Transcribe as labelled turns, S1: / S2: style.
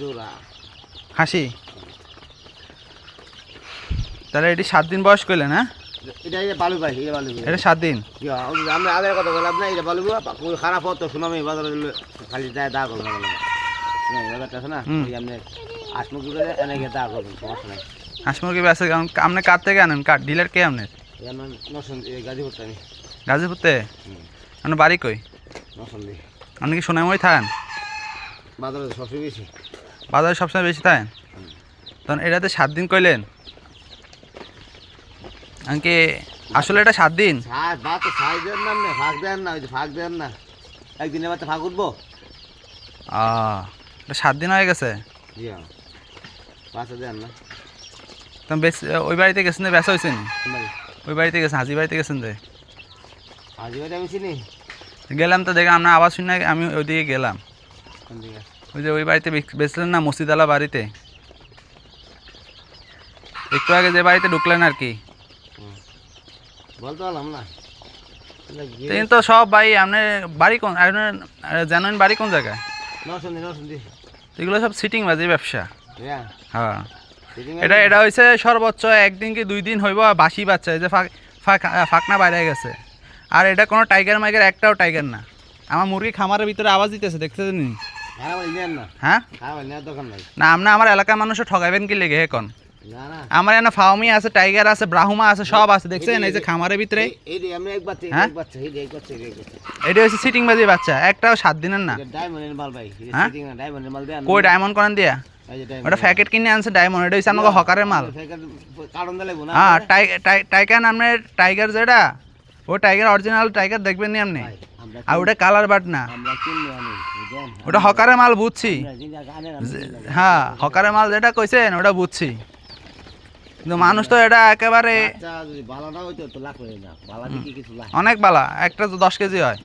S1: জোড়া।
S2: হাসি? তাহলে এটি সাত দিন বয়স করলেন হ্যাঁ?
S1: এটা এটা বালু ভাই এটা বালু
S2: এটা সাত দিন?
S1: আগের কথা বললাম না এটা বালু কোনো খারাপ হতো শুনামি বাজারে খালি যায় দা করবেন ব্যাপারটা আছে না? করে এনে গিয়ে দা করবেন সমস্যা নাই।
S2: হাঁস মুরগি আপনি কার থেকে আনেন? কার ডিলার কে আপনার? গাজীপুরতে আপনার বাড়ি কই? আপনি কি সোনাময় থাকেন?
S1: বাজারে সবচেয়ে বেশি।
S2: বাজারে সবসময় বেশি তাই? তখন এটাতে সাত দিন কইলেন? আঙ্কে আসলে এটা সাত দিন?
S1: না ফাঁক দেন না ওই যে ফাঁক দেন না। একদিনের বাচ্চা ফাঁক উঠবো।
S2: এটা সাত দিন হয়ে গেছে?
S1: হ্যাঁ। বাচ্চা দেন না।
S2: তখন ওই বাড়িতে গেছেন যে বেচা হয়েছে ওই বাড়িতে গেছেন হাজি বাড়িতে গেছেন যে?
S1: হাজি বাড়ি আমি চিনি।
S2: গেলাম তো দেখে আমরা আবার শুনে আমি ওইদিকে গেলাম। ওই যে ওই বাড়িতে বেচ- বেচলেন না মসজিদালা বাড়িতে? একটু আগে যে বাড়িতে ঢুকলেন আর কি।
S1: হুম। বলতে পারলাম না। এটা
S2: তো সব ভাই আপনার বাড়ি কোন আপনার জানেন বাড়ি কোন জায়গায়? এগুলো সব সিটিং বাজি ব্যবসা।
S1: হ্যাঁ।
S2: হ্যাঁ। এটা এটা হয়েছে সর্বোচ্চ একদিন কি দুই দিন হইব বাসি বাচ্চা এই যে ফাঁক ফাঁক- ফাঁকনা বাইরে গেছে। আর এটা কোনো টাইগার মাইগার একটাও টাইগার না। আমার মুরগি খামারের ভিতরে আওয়াজ দিতেছে দেখতেছেন হ্যাঁ? না আমার এলাকার কি লেগে এখন আমার এখানে ফাউমি আছে টাইগার আছে ব্রাহুমা আছে সব আছে দেখছেন? এই যে খামারের ভিতরে। এটা হচ্ছে সিটিং বাজি বাচ্চা একটাও সাত দিনের না। হ্যাঁ? কই ডায়মন্ড করেন দিয়া? ওটা প্যাকেট কিনে আনছে ডায়মন্ড এটা হচ্ছে আমাকে হকারের মাল।
S1: না।
S2: হ্যাঁ টাইগার যেটা ও টাইগার অরিজিনাল টাইগার দেখবেন নি আপনি? আর ওটা কালার বাট না। ওটা হকারে মাল বুঝছি। হ্যাঁ হকারে মাল যেটা কইছেন ওটা বুঝছি। কিন্তু মানুষ তো এটা একেবারে অনেক বালা একটা তো দশ কেজি হয়।